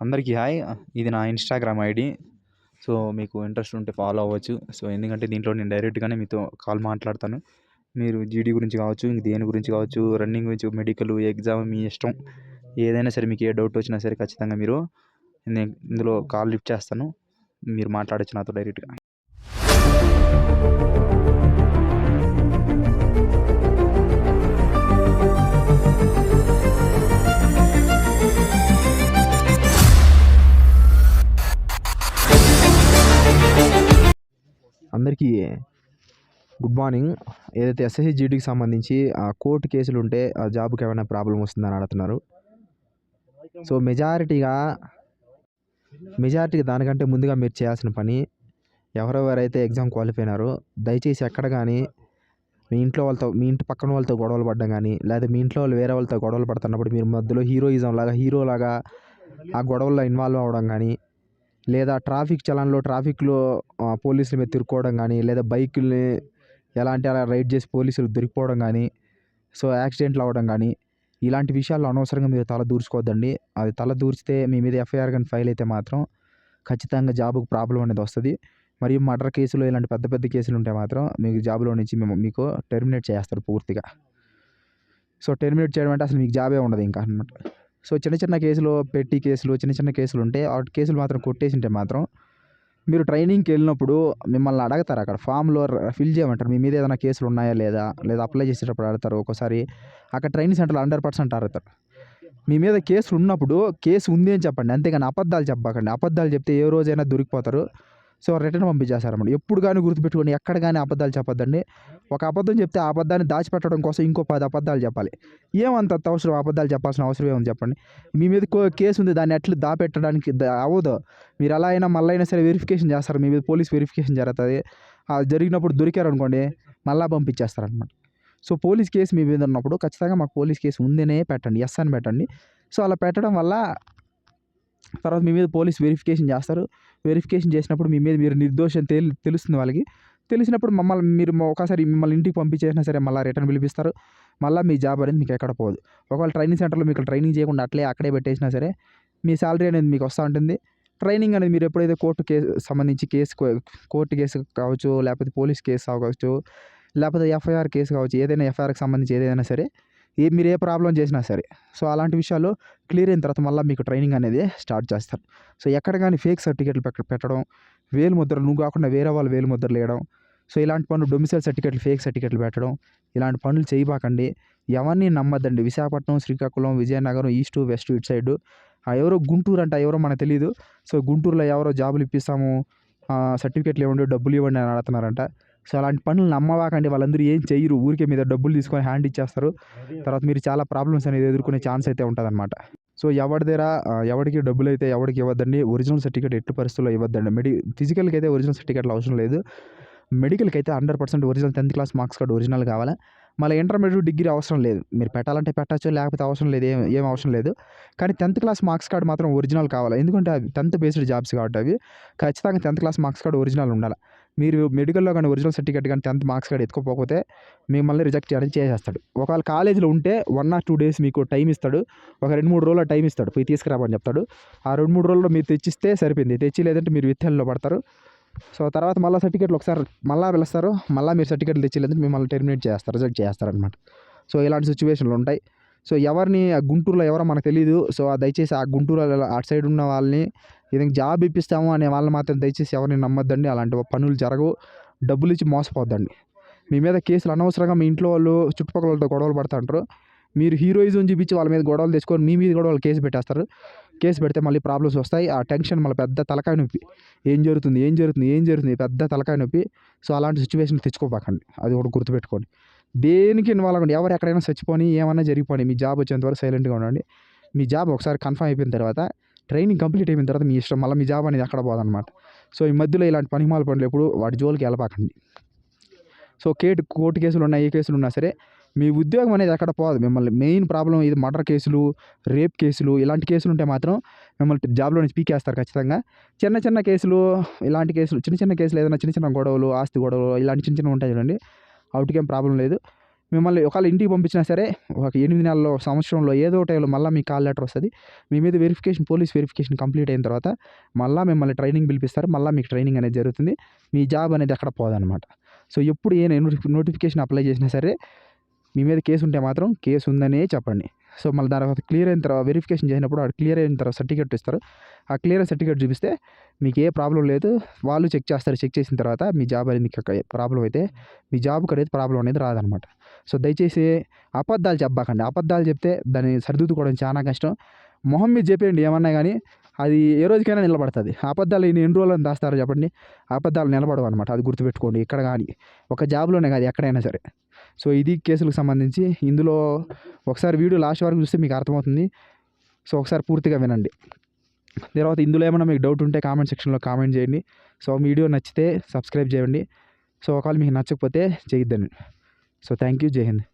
అందరికీ హాయ్. ఇది నా ఇన్స్టాగ్రామ్ ఐడి. సో మీకు ఇంట్రెస్ట్ ఉంటే ఫాలో అవ్వచ్చు. సో ఎందుకంటే దీంట్లో నేను డైరెక్ట్గానే మీతో కాల్ మాట్లాడతాను. మీరు జీడీ గురించి కావచ్చు ఇంక దేని గురించి కావచ్చు రన్నింగ్ గురించి మెడికల్ ఎగ్జామ్ మీ ఇష్టం. ఏదైనా సరే మీకు ఏ డౌట్ వచ్చినా సరే ఖచ్చితంగా మీరు నేను ఇందులో కాల్ లిఫ్ట్ చేస్తాను. మీరు మాట్లాడచ్చు నాతో డైరెక్ట్గా అందరికీ గుడ్ మార్నింగ్. ఏదైతే ఎస్ఎస్సి జీడీకి సంబంధించి ఆ కోర్టు కేసులు ఉంటే ఆ జాబ్కి ఏమైనా ప్రాబ్లం వస్తుందని అడుగుతున్నారు. సో మెజారిటీగా మెజారిటీగా దానికంటే ముందుగా మీరు చేయాల్సిన పని ఎవరెవరైతే ఎగ్జామ్ క్వాలిఫై అయినారో దయచేసి ఎక్కడ కానీ మీ ఇంట్లో వాళ్ళతో మీ ఇంటి పక్కన వాళ్ళతో గొడవలు పడడం కానీ లేదా మీ ఇంట్లో వాళ్ళు వేరే వాళ్ళతో గొడవలు పడుతున్నప్పుడు మీరు మధ్యలో హీరోయిజం లాగా హీరోలాగా ఆ గొడవల్లో ఇన్వాల్వ్ అవ్వడం కానీ లేదా ట్రాఫిక్ చలన్లో ట్రాఫిక్లో పోలీసుల మీద తిరుక్కోవడం కానీ లేదా బైకుల్ని ఎలా అంటే అలా రైడ్ చేసి పోలీసులు దొరికిపోవడం కానీ సో యాక్సిడెంట్లు అవ్వడం కానీ ఇలాంటి విషయాల్లో అనవసరంగా మీరు తల దూర్చుకోవద్దండి. అది తల దూర్చితే మీ మీద ఎఫ్ఐఆర్ కానీ ఫైల్ అయితే మాత్రం ఖచ్చితంగా జాబుకు ప్రాబ్లం అనేది వస్తుంది. మరియు మర్డర్ కేసులు ఇలాంటి పెద్ద పెద్ద కేసులు ఉంటే మాత్రం మీకు జాబ్లో నుంచి మేము మీకు టెర్మినేట్ చేస్తారు పూర్తిగా. సో టెర్మినేట్ చేయడం అంటే అసలు మీకు జాబే ఉండదు ఇంకా అన్నమాట. సో చిన్న చిన్న కేసులు పెట్టి కేసులు చిన్న చిన్న కేసులు ఉంటే ఆ కేసులు మాత్రం కొట్టేసి ఉంటే మాత్రం మీరు ట్రైనింగ్కి వెళ్ళినప్పుడు మిమ్మల్ని అడగతారు అక్కడ. ఫామ్లో ఫిల్ చేయమంటారు. మీ మీద ఏదైనా కేసులు ఉన్నాయా లేదా? లేదా అప్లై చేసేటప్పుడు అడతారు ఒక్కోసారి. అక్కడ ట్రైనింగ్ సెంటర్లో హండ్రెడ్ పర్సెంట్ అడుగుతారు. మీ మీద కేసులు ఉన్నప్పుడు కేసు ఉంది అని చెప్పండి. అంతేగాని అబద్ధాలు చెప్పకండి. అబద్ధాలు చెప్తే ఏ రోజైనా దొరికిపోతారు. సో రిటర్న్ పంపించేస్తారన్నమాట ఎప్పుడు కానీ గుర్తుపెట్టుకోండి ఎక్కడ కానీ అబద్ధాలు చెప్పొద్దండి. ఒక అబద్ధం చెప్తే ఆ అబద్ధాన్ని దాచిపెట్టడం కోసం ఇంకో పది అబద్ధాలు చెప్పాలి. ఏమంత అవసరం? అబద్ధాలు చెప్పాల్సిన అవసరం ఏముంది చెప్పండి? మీ మీద కో- కేసు ఉంది దాన్ని ఎట్లు దాపెట్టడానికి అవ్వదు. మీరు ఎలా అయినా మళ్ళీ అయినా సరే వెరిఫికేషన్ చేస్తారు. మీ మీద పోలీస్ వెరిఫికేషన్ జరుగుతుంది. అది జరిగినప్పుడు దొరికారు అనుకోండి మళ్ళీ పంపించేస్తారనమాట సో పోలీస్ కేసు మీ మీద ఉన్నప్పుడు ఖచ్చితంగా మాకు పోలీస్ కేసు ఉందనే పెట్టండి. ఎస్ అని పెట్టండి. సో అలా పెట్టడం వల్ల తర్వాత మీ మీద పోలీస్ వెరిఫికేషన్ చేస్తారు. వెరిఫికేషన్ చేసినప్పుడు మీ మీద మీరు నిర్దోషం తెలి తెలుస్తుంది వాళ్ళకి. తెలిసినప్పుడు మమ్మల్ని మీరు ఒకసారి మిమ్మల్ని ఇంటికి పంపించేసినా సరే మళ్ళీ రిటర్న్ పిలిపిస్తారు. మళ్ళీ మీ జాబ్ అనేది మీకు ఎక్కడ పోదు. ఒకవేళ ట్రైనింగ్ సెంటర్లో మీకు ట్రైనింగ్ చేయకుండా అట్లే అక్కడే పెట్టేసినా సరే మీ శాలరీ అనేది మీకు వస్తూ ఉంటుంది. ట్రైనింగ్ అనేది మీరు ఎప్పుడైతే కోర్టు కేసు సంబంధించి కేసు కోర్టు కేసు కావచ్చు లేకపోతే పోలీస్ కేసు కావచ్చు లేకపోతే ఎఫ్ఐఆర్ కేసు కావచ్చు ఏదైనా ఎఫ్ఐఆర్కి సంబంధించి ఏదైనా సరే ఏ మీరు ఏ ప్రాబ్లం చేసినా సరే. సో అలాంటి విషయాల్లో క్లియర్ అయిన తర్వాత మళ్ళీ మీకు ట్రైనింగ్ అనేది స్టార్ట్ చేస్తారు. సో ఎక్కడ కానీ ఫేక్ సర్టిఫికేట్లు పెట్ట పెట్టడం వేలు ముద్రలు నువ్వు కాకుండా వేరే వాళ్ళు వేలు ముద్రలు వేయడం సో ఇలాంటి పనులు డొమిసైల్ సర్టిఫికేట్లు ఫేక్ సర్టిఫికేట్లు పెట్టడం ఇలాంటి పనులు చేయబాకండి. ఎవరిని నమ్మద్దండి. విశాఖపట్నం శ్రీకాకుళం విజయనగరం ఈస్ట్ వెస్ట్ ఇటు సైడ్. ఎవరో గుంటూరు అంట ఎవరో మనకు తెలియదు సో గుంటూరులో ఎవరో జాబులు ఇప్పిస్తాము సర్టిఫికెట్లు సర్టిఫికేట్లు ఇవ్వండి డబ్బులు ఇవ్వండి అని అడుగుతున్నారంట. సో అలాంటి పనులు నమ్మవాకండి. వాళ్ళందరూ ఏం చేయరు ఊరికే మీద డబ్బులు తీసుకొని హ్యాండ్ ఇచ్చేస్తారు. తర్వాత మీరు చాలా ప్రాబ్లమ్స్ అనేది ఎదుర్కొనే ఛాన్స్ అయితే ఉంటుందన్నమాట. సో ఎవరి దగ్గర ఎవరికి డబ్బులు అయితే ఎవరికి ఇవ్వద్దండి. ఒరిజినల్ సర్టిఫికేట్ ఎట్టి పరిస్థితుల్లో ఇవ్వద్దండి. మెడి ఫిజికల్కి అయితే ఒరిజినల్ సర్టిఫికేట్లు అవసరం లేదు. మెడికల్కి అయితే hundred percent original tenth class marks card original కావాలి. మళ్ళీ ఇంటర్మీడియట్ డిగ్రీ అవసరం లేదు. మీరు పెట్టాలంటే పెట్టచ్చు లేకపోతే అవసరం లేదు ఏం ఏం అవసరం లేదు. కానీ టెన్త్ క్లాస్ మార్క్స్ కార్డ్ మాత్రం ఒరిజినల్ కావాలి. ఎందుకంటే అవి టెన్త్ బేస్డ్ జాబ్స్ కాబట్టి అవి ఖచ్చితంగా tenth class marks card original ఉండాలి. మీరు మెడికల్లో కానీ ఒరిజినల్ సర్టిఫికేట్ కానీ టెన్త్ మార్క్స్ కార్డ్ ఎత్తుకోకపోతే మిమ్మల్ని రిజెక్ట్ చేయడానికి చేసేస్తాడు. ఒకవేళ కాలేజీలో ఉంటే వన్ ఆర్ టూ డేస్ మీకు టైం ఇస్తాడు. ఒక రెండు మూడు రోజుల టైం ఇస్తాడు. పోయి తీసుకురామని చెప్తాడు. ఆ రెండు మూడు రోజుల్లో మీరు తెచ్చిస్తే సరిపోయింది. తెచ్చి లేదంటే మీరు విత్తనంలో పడతారు. సో తర్వాత మళ్ళీ సర్టిఫికేట్లు ఒకసారి మళ్ళీ పిలుస్తారు. మళ్ళీ మీరు సర్టిఫికేట్లు తెచ్చిలేదంటే మిమ్మల్ని టెర్మినేట్ చేస్తారు. రిజెక్ట్ చేస్తారనమాట సో ఇలాంటి సిచ్యువేషన్లు ఉంటాయి. సో ఎవరిని ఆ గుంటూరులో ఎవరో మనకు తెలియదు సో దయచేసి ఆ గుంటూరు అటు సైడ్ ఉన్న వాళ్ళని ఏదైనా జాబ్ ఇప్పిస్తాము అనే వాళ్ళని మాత్రం దయచేసి ఎవరిని నమ్మొద్దండి. అలాంటి పనులు జరగవు. డబ్బులు ఇచ్చి మోసపోద్దండి మీ మీద కేసులు అనవసరంగా మీ ఇంట్లో వాళ్ళు చుట్టుపక్కల వాళ్ళతో గొడవలు పడుతుంటారు మీరు హీరోయిజం చూపించి వాళ్ళ మీద గొడవలు తెచ్చుకొని మీ మీద గొడవలు వాళ్ళు కేసు పెట్టేస్తారు. కేసు పెడితే మళ్ళీ ప్రాబ్లమ్స్ వస్తాయి. ఆ టెన్షన్ మళ్ళీ పెద్ద తలకాయ నొప్పి. ఏం జరుగుతుంది? ఏం జరుగుతుంది? ఏం జరుగుతుంది? పెద్ద తలకాయ నొప్పి. సో అలాంటి సిచ్యువేషన్ తెచ్చుకోబాకండి. అది ఒకటి గుర్తుపెట్టుకోండి. దేనికి ఇన్వాల్వ్ అవ్వండి ఎవరు ఎక్కడైనా చచ్చిపోని ఏమైనా జరిగిపోయి మీ జాబ్ వచ్చేంతవరకు సైలెంట్గా ఉండండి. మీ జాబ్ ఒకసారి కన్ఫర్మ్ అయిపోయిన తర్వాత ట్రైనింగ్ కంప్లీట్ అయిపోయిన తర్వాత మీ ఇష్టం మళ్ళీ మీ జాబ్ అనేది ఎక్కడ పోదన్నమాట. సో ఈ మధ్యలో ఇలాంటి పనిమాల పనులు ఎప్పుడు వాటి జోలికి వెళ్ళపాకండి. సో కేటు కోర్టు కేసులు ఉన్నాయి ఏ కేసులు ఉన్నా సరే మీ ఉద్యోగం అనేది ఎక్కడ పోదు. మిమ్మల్ని మెయిన్ ప్రాబ్లం ఇది మర్డర్ కేసులు రేప్ కేసులు ఇలాంటి కేసులు ఉంటే మాత్రం మిమ్మల్ని జాబ్లో నుంచి పీకేస్తారు ఖచ్చితంగా. చిన్న చిన్న కేసులు ఇలాంటి కేసులు చిన్న చిన్న కేసులు ఏదైనా చిన్న చిన్న గొడవలు ఆస్తి గొడవలు ఇలాంటి చిన్న చిన్న ఉంటాయి చూడండి. అవుట్కేం ప్రాబ్లం లేదు. మిమ్మల్ని ఒకవేళ ఇంటికి పంపించినా సరే ఒక ఎనిమిది నెలల్లో సంవత్సరంలో ఏదో టైంలో మళ్ళీ మీకు కాల్ లెటర్ వస్తుంది. మీ మీద వెరిఫికేషన్ పోలీస్ వెరిఫికేషన్ కంప్లీట్ అయిన తర్వాత మళ్ళీ మిమ్మల్ని ట్రైనింగ్ పిలిపిస్తారు. మళ్ళీ మీకు ట్రైనింగ్ అనేది జరుగుతుంది. మీ జాబ్ అనేది ఎక్కడ పోదనమాట సో ఎప్పుడు ఏ నోటిఫికేషన్ అప్లై చేసినా సరే మీ మీద కేసు ఉంటే మాత్రం కేసు ఉందనే చెప్పండి. సో మళ్ళీ తర్వాత క్లియర్ అయిన తర్వాత వెరిఫికేషన్ చేసినప్పుడు వాడు క్లియర్ అయిన తర్వాత సర్టిఫికేట్ ఇస్తారు. ఆ క్లియర్ సర్టిఫికేట్ చూపిస్తే మీకు ఏ ప్రాబ్లం లేదు. వాళ్ళు చెక్ చేస్తారు. చెక్ చేసిన తర్వాత మీ జాబ్ అనేది మీకు ప్రాబ్లం అయితే మీ జాబ్కి అనేది ప్రాబ్లం అనేది రాదనమాట. సో దయచేసి అబద్ధాలు చెప్పకండి. అబద్ధాలు చెప్తే దాన్ని సరిదిద్దుకోవడం చాలా కష్టం. మొహం మీద చెప్పేయండి ఏమన్నా కానీ అది ఏ రోజుకైనా నిలబడుతుంది. అబద్ధాలు ఎన్ని ఎన్ని రోజులు దాస్తారో చెప్పండి. అబద్ధాలు నిలబడవు అనమాట అది గుర్తుపెట్టుకోండి. ఇక్కడ కానీ ఒక జాబ్లోనే కాదు ఎక్కడైనా సరే. సో ఇది కేసులకు సంబంధించి ఇందులో ఒకసారి వీడియో లాస్ట్ వరకు చూస్తే మీకు అర్థమవుతుంది. సో ఒకసారి పూర్తిగా వినండి. తర్వాత ఇందులో ఏమైనా మీకు డౌట్ ఉంటే కామెంట్ సెక్షన్లో కామెంట్ చేయండి. సో వీడియో నచ్చితే సబ్స్క్రైబ్ చేయండి. సో ఒకవేళ మీకు నచ్చకపోతే చేయొద్దండి సో థ్యాంక్ యూ. జై హింద్.